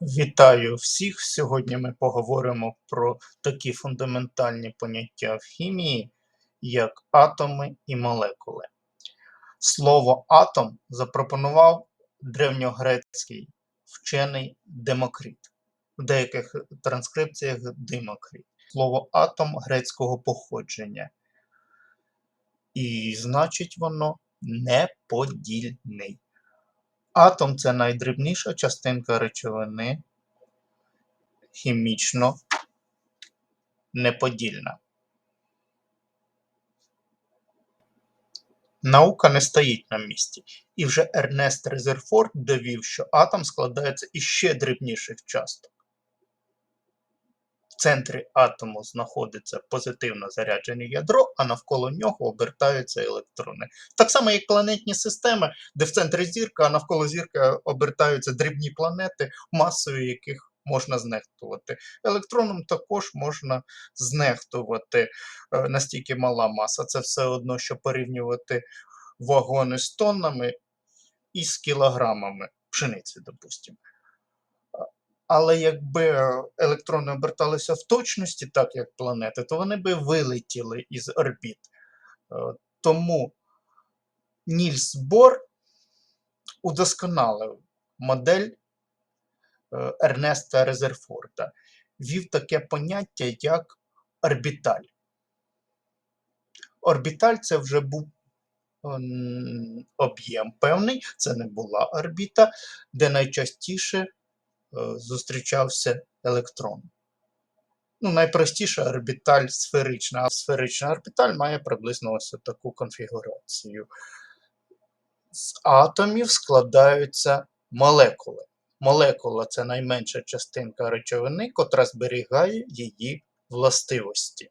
Вітаю всіх! Сьогодні ми поговоримо про такі фундаментальні поняття в хімії, як атоми і молекули. Слово атом запропонував древньогрецький вчений Демокрит, в деяких транскрипціях Димокрит. Слово атом грецького походження. І значить воно неподільний. Атом це найдрібніша частинка речовини, хімічно неподільна. Наука не стоїть на місці. І вже Ернест Резерфорд довів, що атом складається із ще дрібніших часток. Центрі атому знаходиться позитивно заряджене ядро, а навколо нього обертаються електрони. Так само, як планетні системи, де в центрі зірка, а навколо зірки обертаються дрібні планети, масою яких можна знехтувати. Електроном також можна знехтувати е, настільки мала маса. Це все одно, що порівнювати вагони з тоннами і з кілограмами пшениці, допустимо. Але якби е, електрони оберталися в точності, так як планети, то вони би вилетіли із орбіт. Е, Тому Нільс Бор удосконалив модель е, Ернеста Резерфорда, вів таке поняття, як орбіталь. Орбіталь це вже був об'єм певний, це не була орбіта, де найчастіше зустрічався електрон. Ну, найпростіша орбіталь сферична, а сферична орбіталь має приблизно ось таку конфігурацію. З атомів складаються молекули. Молекула це найменша частинка речовини, котра зберігає її властивості.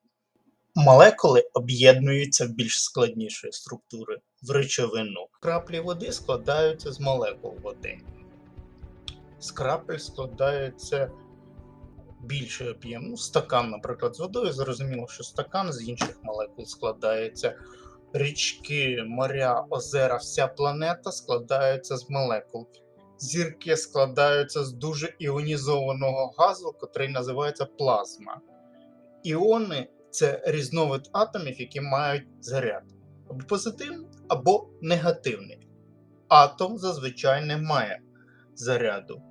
Молекули об'єднуються в більш складнішої структури в речовину. Краплі води складаються з молекул води. З крапель складається більший об'єм. Ну, стакан, наприклад, з водою. Зрозуміло, що стакан з інших молекул складається. Річки, моря, озера, вся планета складаються з молекул. Зірки складаються з дуже іонізованого газу, котрий називається плазма. Іони це різновид атомів, які мають заряд або позитивний, або негативний. Атом зазвичай не має заряду.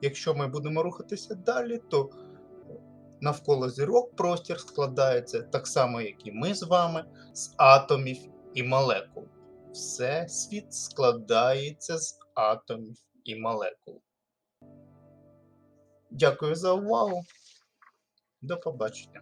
Якщо ми будемо рухатися далі, то навколо зірок простір складається так само, як і ми з вами, з атомів і молекул. Всесвіт складається з атомів і молекул. Дякую за увагу. До побачення.